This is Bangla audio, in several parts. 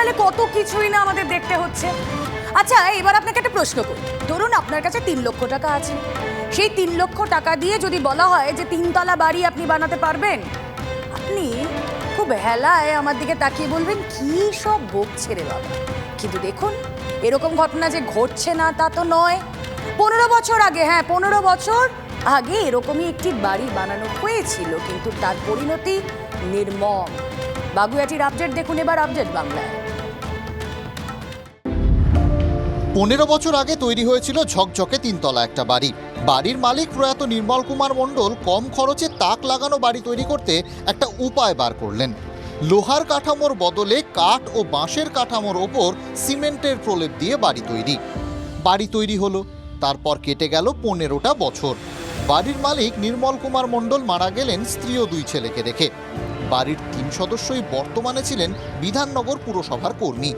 সংসারকালে কত কিছুই না আমাদের দেখতে হচ্ছে। আচ্ছা এবার আপনাকে একটা প্রশ্ন করি। ধরুন আপনার কাছে তিন লক্ষ টাকা আছে। সেই তিন লক্ষ টাকা দিয়ে যদি বলা হয় যে তিনতলা বাড়ি আপনি বানাতে পারবেন, আপনি খুব হেলায় আমার দিকে তাকিয়ে বলবেন, কি সব বকছে রে বাবা? কিন্তু দেখুন, এরকম ঘটনা যে ঘটছে না তা তো নয়। পনেরো বছর আগে হ্যাঁ পনেরো বছর আগে এরকমই একটি বাড়ি বানানো হয়েছিল, কিন্তু তার পরিণতি নির্মম। বাগুয়াটির আপডেট দেখুন এবার আপডেট বাংলায়। পনেরো বছর আগে তৈরি হয়েছিল ঝকঝকে তিনতলা একটা বাড়ি। বাড়ির মালিক প্রয়াত নির্মল কুমার মণ্ডল কম খরচে তাক লাগানো বাড়ি তৈরি করতে একটা উপায় বার করলেন। লোহার কাঠামোর বদলে কাঠ ও বাঁশের কাঠামোর ওপর সিমেন্টের প্রলেপ দিয়ে বাড়ি তৈরি। বাড়ি তৈরি হলো, তারপর কেটে গেল পনেরোটা বছর। বাড়ির মালিক নির্মল কুমার মণ্ডল মারা গেলেন স্ত্রী ও দুই ছেলেকে রেখে বাড়ির তিন সদস্যই বর্তমানে ছিলেন বিধাননগর পুরসভার কর্মী।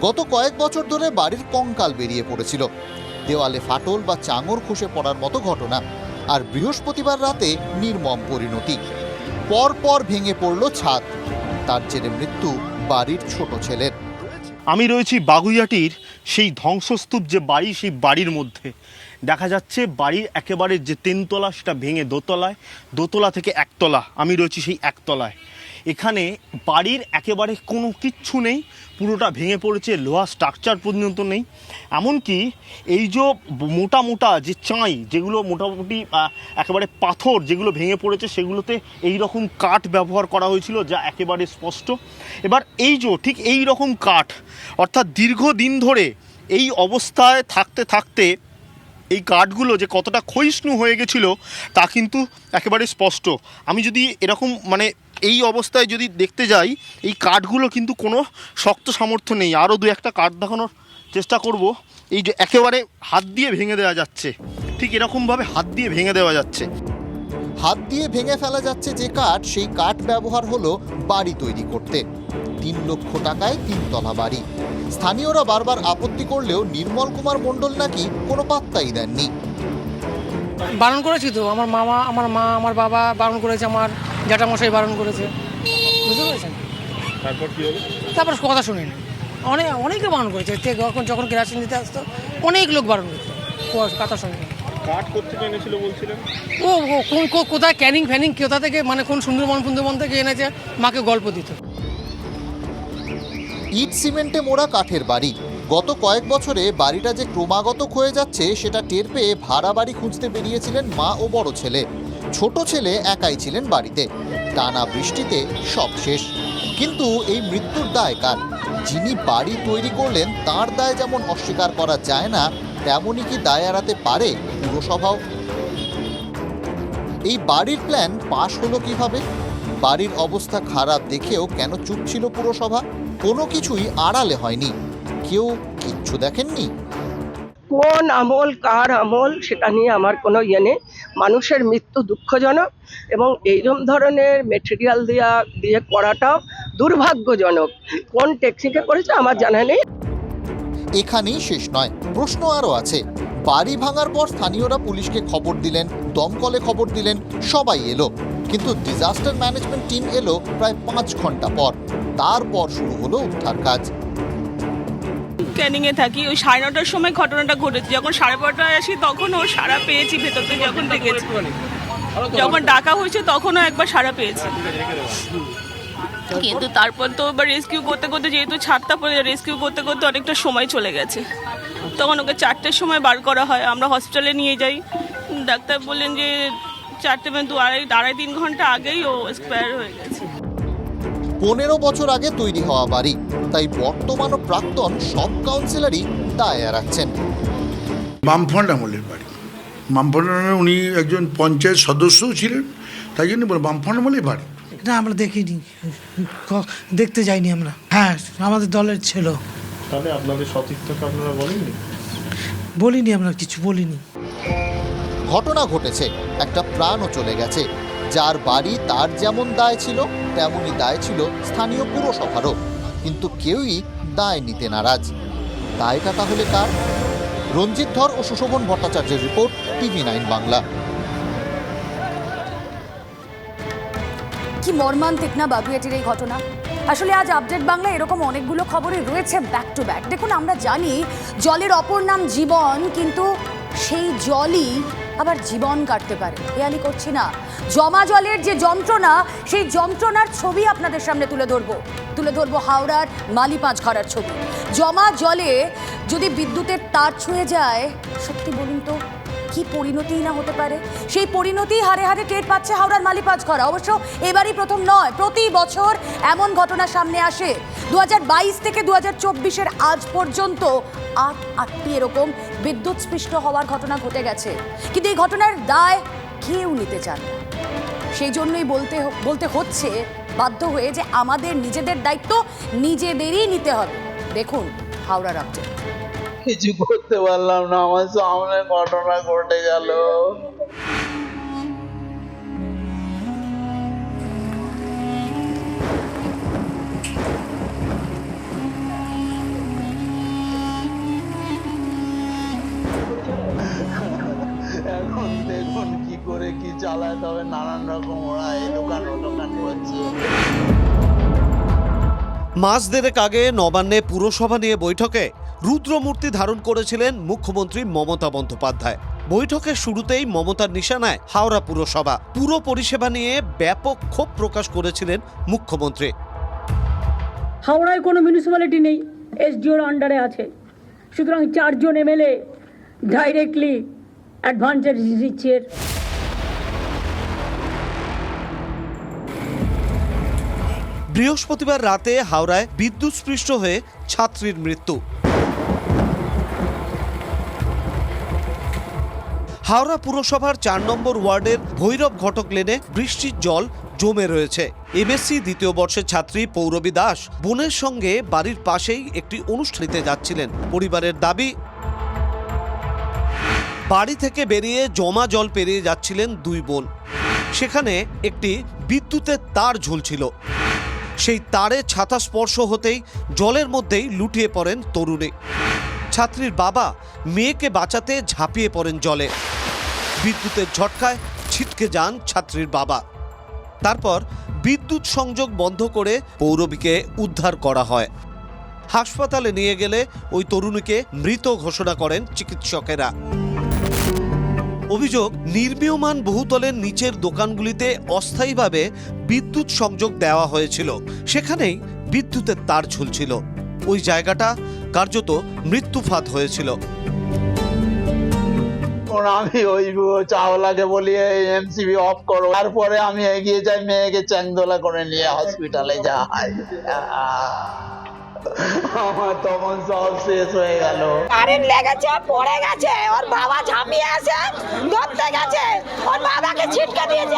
গত কয়েক বছর ধরে বাড়ির কঙ্কাল বেরিয়ে পড়েছিল। দেওয়ালে ফাটল বা চাঙর খসে পড়ার মতো ঘটনা আর বৃহস্পতিবার রাতে নির্মম পরিণতি। পর পর ভেঙে পড়ল ছাদ। তার জেরে মৃত্যু বাড়ির ছোট ছেলের। আমি রয়েছি বাগুইয়াটির সেই ধ্বংসস্তূপ যে বাড়ি, সেই বাড়ির মধ্যে। দেখা যাচ্ছে বাড়ির একেবারে যে তিনতলা, সেটা ভেঙে দোতলায়। দোতলা থেকে একতলা। আমি রয়েছি সেই একতলায়। এখানে বাড়ির একেবারে কোনো কিচ্ছু নেই, পুরোটা ভেঙে পড়েছে, লোহা স্ট্রাকচার পর্যন্ত নেই। এমনকি এই যে মোটা মোটা যে চাঁই, যেগুলো মোটামুটি একেবারে পাথর যেগুলো ভেঙে পড়েছে, সেগুলোতে এই রকম কাঠ ব্যবহার করা হয়েছিল, যা একেবারে স্পষ্ট। এবার এই যে ঠিক এই রকম কাঠ, অর্থাৎ দীর্ঘদিন ধরে এই অবস্থায় থাকতে থাকতে এই কাঠগুলো যে কতটা ক্ষয়িষ্ণু হয়ে গেছিল তা কিন্তু একেবারে স্পষ্ট। আমি যদি এরকম মানে এই অবস্থায় যদি দেখতে যাই, এই কাঠগুলো কিন্তু কোনো শক্ত সামর্থ্য নেই। আরও দু একটা কাঠ দেখানোর চেষ্টা করব। এই যে একেবারে হাত দিয়ে ভেঙে দেওয়া যাচ্ছে। ঠিক এরকমভাবে হাত দিয়ে ভেঙে দেওয়া যাচ্ছে। হাত দিয়ে ভেঙে ফেলা যাচ্ছে যে কাঠ, সেই কাঠ ব্যবহার হলো বাড়ি তৈরি করতে। তিন লক্ষ টাকায় তিনতলা বাড়ি। স্থানীয়রা বারবার আপত্তি করলেও নির্মল কুমার মণ্ডল নাকি কোনো পাত্তাই দেননি। বারণ করেছি তো আমার মামা আমার মা আমার বাবা বারণ করেছে আমার জ্যাঠামশাই বারণ করেছে। বুঝতে পেরেছেন? তারপর কী হলো তারপর কথা শুনিনি। অনেক অনেকে বারণ করেছে যখন যখন কেরাসিন দিতে আসতো অনেক লোক বারণ করেছে কথা শুনিনি কাঠ কোথেকে এনেছিল বলছিলেন? ও ও কোন কো- কোথায় ক্যানিং ফ্যানিং কোথা থেকে মানে কোন সুন্দরবন সুন্দরবন থেকে এনেছে মাকে গল্প দিত। ইট সিমেন্টে মোড়া কাঠের বাড়ি। গত কয়েক বছরে বাড়িটা যে ক্রমাগত ক্ষয়ে যাচ্ছে, সেটা টের পেয়ে ভাড়া বাড়ি খুঁজতে বেরিয়েছিলেন মা ও বড় ছেলে। ছোট ছেলে একাই ছিলেন বাড়িতে। টানা বৃষ্টিতে সব শেষ। কিন্তু এই মৃত্যুর দায় কার? যিনি বাড়ি তৈরি করলেন, তার দায় যেমন অস্বীকার করা যায় না, তেমনই কি দায় এড়াতে পারে পুরসভাও? এই বাড়ির প্ল্যান পাশ হলো কীভাবে? বাড়ির অবস্থা খারাপ দেখেও কেন চুপ ছিল পুরসভা? কোনো কিছুই আড়ালে হয়নি। কেউ কিচ্ছু দেখেননি? কোন আমল কার আমল সেটা নিয়ে আমার কোনো ইয়ে নেই। মানুষের মৃত্যু দুঃখজনক এবং এইরকম ধরনের মেটেরিয়াল দিয়া দিয়ে করাটাও দুর্ভাগ্যজনক। কোন টেকনিকে করেছে আমার জানা নেই। এখানেই শেষ নয়। প্রশ্ন আরও আছে। বাড়ি ভাঙার পর স্থানীয়রা পুলিশকে খবর দিলেন দমকলে খবর দিলেন সবাই এলো। কিন্তু ডিজাস্টার ম্যানেজমেন্ট টিম এলো প্রায় পাঁচ ঘণ্টা পর। তারপর শুরু হলো উদ্ধার কাজ। ক্যানিং এ থাকি, ওই সাড়ে নটার সময় ঘটনাটা ঘটেছে। যখন সাড়ে বারোটায় আসি তখন ও সারা পেয়েছি ভেতর থেকে, যখন ডেকেছি যখন ডাকা হয়েছে, তখনও একবার সারা পেয়েছি। কিন্তু তারপর তো এবার রেস্কিউ করতে করতে, যেহেতু ছাদটা পড়ে রেস্কিউ করতে করতে অনেকটা সময় চলে গেছে। তখন ওকে চারটের সময় বার করা হয়। আমরা হসপিটালে নিয়ে যাই। ডাক্তার বললেন যে চারটে মানে দু আড়াই আড়াই তিন ঘণ্টা আগেই ও এক্সপায়ার হয়ে গেছে। পনেরো বছর আগে তৈরি হওয়া বাড়ি তাই বর্তমান ও প্রাক্তন সব কাউন্সিলরই দায় রাখছেন বামফ্রন্ট আমলের বাড়ি। বামফ্রন্ট আমলে উনি একজন পঞ্চায়েত সদস্যও ছিলেন তাই জন্য বলে বামফ্রন্ট আমলেই বাড়ি। না আমরা দেখিনি। দেখতে যাইনি আমরা। হ্যাঁ আমাদের দলের ছিল। তাহলে আপনাদের সতীর্থকে আপনারা বলেননি? বলিনি আমরা কিছু বলিনি। ঘটনা ঘটেছে। একটা প্রাণও চলে গেছে। যার বাড়ি তার যেমন দায় ছিল, তেমনই দায় ছিল স্থানীয় পুরসভারও। কিন্তু কেউই দায় নিতে নারাজ। দায়টা তাহলে কার? রঞ্জিত ধর ও সুশোভন ভট্টাচার্যের রিপোর্ট, টিভি নাইন বাংলা। কি মর্মান্তিক না বাগুয়াটির এই ঘটনা? আসলে আজ আপডেট বাংলা এরকম অনেকগুলো খবরই রয়েছে ব্যাক টু ব্যাক দেখুন, আমরা জানি জলের অপর নাম জীবন, কিন্তু জলই আবার জীবন কাটতে পারে। হেয়ালি করছি না। জমা জলের যে যন্ত্রণা, সেই যন্ত্রণার ছবি আপনাদের সামনে তুলে ধরবো। তুলে ধরবো হাওড়ার মালি পাঁচ ঘরার ছবি। জমা জলে যদি বিদ্যুতের তার ছুঁয়ে যায়, সত্যি বলুন তো কি পরিণতিই না হতে পারে? সেই পরিণতি হারে হারে টের পাচ্ছে হাওড়ার মালিপাঁচ ঘরা। অবশ্য এবারই প্রথম নয়, প্রতি বছর এমন ঘটনা সামনে আসে। দুহাজার বাইশ থেকে দু হাজার আজ পর্যন্ত আট আটটি এরকম বিদ্যুৎ স্পৃষ্ট হওয়ার ঘটনা ঘটে গেছে। কিন্তু এই ঘটনার দায় কেউ নিতে চান সেই জন্যই বলতে বলতে হচ্ছে, বাধ্য হয়ে যে আমাদের নিজেদের দায়িত্ব নিজেদেরই নিতে হবে। দেখুন হাওড়ার আপডেট কিছু করতে পারলাম না, আমার সামনে ঘটনা ঘটে গেল। এখন দেখুন কি করে কি চালাতে হবে নানান রকম ওরা এই দোকান ও দোকান করছে। মাস দেড়েক আগে নবান্নে পুরসভা নিয়ে বৈঠকে রুদ্রমূর্তি ধারণ করেছিলেন মুখ্যমন্ত্রী মমতা বন্দ্যোপাধ্যায়। বৈঠকের শুরুতেই মমতার নিশানায় হাওড়া পুরসভা। পুরো পরিষেবা নিয়ে ব্যাপক ক্ষোভ প্রকাশ করেছিলেন মুখ্যমন্ত্রী। হাওড়ায় কোনো মিউনিসিপ্যালিটি নেই এসডিওর আন্ডারে আছে। সুতরাং চারজন এমএলএ ডাইরেক্টলি অ্যাডভান্সের দিচ্ছে বৃহস্পতিবার রাতে হাওড়ায় বিদ্যুৎস্পৃষ্ট হয়ে ছাত্রীর মৃত্যু। হাওড়া পুরসভার চার নম্বর ওয়ার্ডের ভৈরব ঘটক লেনে বৃষ্টির জল জমে রয়েছে। এমএসসি দ্বিতীয় বর্ষের ছাত্রী পৌরবী দাস বোনের সঙ্গে বাড়ির পাশেই একটি অনুষ্ঠানিতে যাচ্ছিলেন। পরিবারের দাবি, বাড়ি থেকে বেরিয়ে জমা জল পেরিয়ে যাচ্ছিলেন দুই বোন। সেখানে একটি বিদ্যুতের তার ঝুলছিল। সেই তারে ছাতা স্পর্শ হতেই জলের মধ্যেই লুটিয়ে পড়েন তরুণী। ছাত্রীর বাবা মেয়েকে বাঁচাতে ঝাঁপিয়ে পড়েন জলে। বিদ্যুতের ঝটকায় ছিটকে যান ছাত্রীর বাবা। তারপর বিদ্যুৎ সংযোগ বন্ধ করে পৌরবীকে উদ্ধার করা হয়। হাসপাতালে নিয়ে গেলে ওই তরুণীকে মৃত ঘোষণা করেন চিকিৎসকেরা। অভিযোগ, নির্মীয়মান বহুতলের নিচের দোকানগুলিতে অস্থায়ীভাবে বিদ্যুৎ সংযোগ দেওয়া হয়েছিল। সেখানেই বিদ্যুতের তার ঝুলছিল। ওই জায়গাটা কার্যত মৃত্যুফাত হয়েছিল। তখন আমি ওই চাওলাকে বলি এমসিবি অফ করো। তারপরে আমি এগিয়ে যাই মেয়েকে চ্যাংদোলা করে নিয়ে হসপিটালে যাই। আমার তখন সব শেষ হয়ে গেল। কারেন্ট লেগেছে পড়ে গেছে ওর বাবা ঝাঁপিয়ে আছে ধরতে গেছে ওর বাবাকে ছিটকে দিয়েছে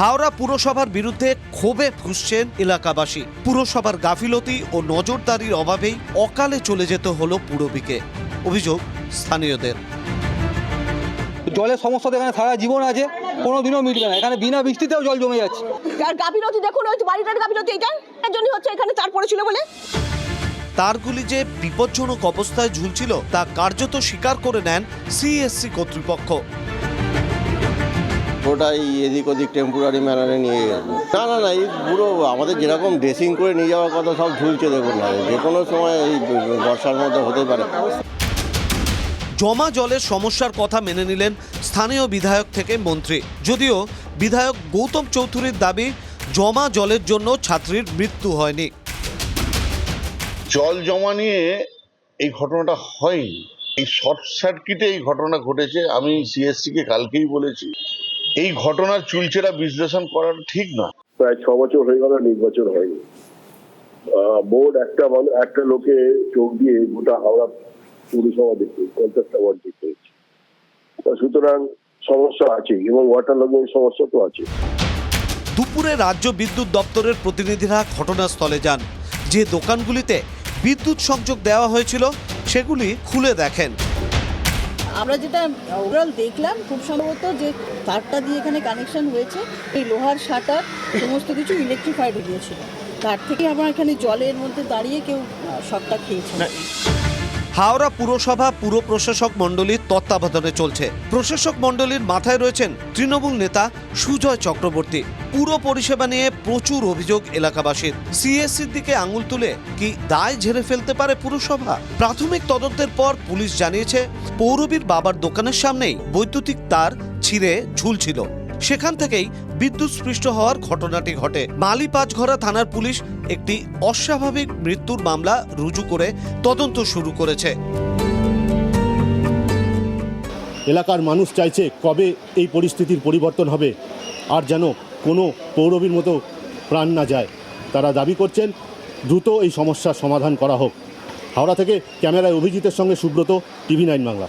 হাওড়া পুরসভার বিরুদ্ধে ক্ষোভে ফুসছেন এলাকাবাসী। পুরসভার গাফিলতি ও নজরদারির অভাবেই অকালে চলে যেতে হলো পুরবীকে। অভিযোগ স্থানীয়দের। জলের সমস্যা তো এখানে সারা জীবন আছে কোনো দিনও মিটবে না। এখানে বিনা বৃষ্টিতেও জল জমে যাচ্ছে। আর গাফিলতি দেখুন ওই বাড়িটার গাফিলতি এটা এর জন্য হচ্ছে এখানে তার পড়েছিল বলে। তারগুলি যে বিপজ্জনক অবস্থায় ঝুলছিল তা কার্যত স্বীকার করে নেন সিএসসি কর্তৃপক্ষ। ওটাই এদিক ওদিক টেম্পোরারি ম্যানারে নিয়ে গেছে। না না না এই পুরো আমাদের যেরকম ড্রেসিং করে নিয়ে যাওয়ার কথা সব ঝুলছে দেখুন না যে কোনো সময় এই বর্ষার মধ্যে হতে পারে। জমা জলের সমস্যার কথা মেনে নিলেন স্থানীয় বিধায়ক থেকে মন্ত্রী। যদিও বিধায়ক গৌতম চৌধুরীর দাবি জমা জলের জন্য ছাত্রীর মৃত্যু হয়নি। জল জমা নিয়ে এই ঘটনাটা হয়নি। এই শর্ট সার্কিটে এই ঘটনা ঘটেছে আমি সিএসসি কে কালকেই বলেছি। এই ঘটনার চুলচেরা বিশ্লেষণ করাটা ঠিক না প্রায় ছ বছর হয়ে গেল নির্বাচন হয়নি। বোর্ড একটা একটা লোকে চোখ দিয়ে গোটা হাওড়া পুরসভা দেখতে পঞ্চাশটা ওয়ার্ড দেখতে হচ্ছে তা সুতরাং সমস্যা আছে এবং ওয়াটার লগিং সমস্যা তো আছে দুপুরে রাজ্য বিদ্যুৎ দপ্তরের প্রতিনিধিরা ঘটনাস্থলে যান। যে দোকানগুলিতে বিদ্যুৎ সংযোগ দেওয়া হয়েছিল সেগুলি খুলে দেখেন। আমরা যেটা ওভারঅল দেখলাম খুব সম্ভবত যে তারটা দিয়ে এখানে কানেকশন হয়েছে এই লোহার শাটার সমস্ত কিছু ইলেকট্রিফাইড গিয়েছিল। তার থেকে আমরা এখানে জলের মধ্যে দাঁড়িয়ে কেউ শকটা খেয়েছে। হাওড়া পুরসভা পুর প্রশাসক মণ্ডলীর তত্ত্বাবধানে চলছে। প্রশাসক মণ্ডলীর মাথায় রয়েছেন তৃণমূল নেতা সুজয় চক্রবর্তী। পুরো পরিষেবা নিয়ে প্রচুর অভিযোগ এলাকাবাসীর। সিএসসির দিকে আঙুল তুলে কি দায় ঝেড়ে ফেলতে পারে পুরসভা? প্রাথমিক তদন্তের পর পুলিশ জানিয়েছে, পৌরবীর বাবার দোকানের সামনেই বৈদ্যুতিক তার ছিঁড়ে ঝুলছিল। সেখান থেকেই বিদ্যুৎ স্পৃষ্ট হওয়ার ঘটনাটি ঘটে। মালি পাঁচঘরা থানার পুলিশ একটি অস্বাভাবিক মৃত্যুর মামলা রুজু করে তদন্ত শুরু করেছে। এলাকার মানুষ চাইছে কবে এই পরিস্থিতির পরিবর্তন হবে, আর যেন কোনো পৌরবীর মতো প্রাণ না যায়। তারা দাবি করছেন, দ্রুত এই সমস্যার সমাধান করা হোক। হাওড়া থেকে ক্যামেরায় অভিজিতের সঙ্গে সুব্রত, টিভি নাইন বাংলা।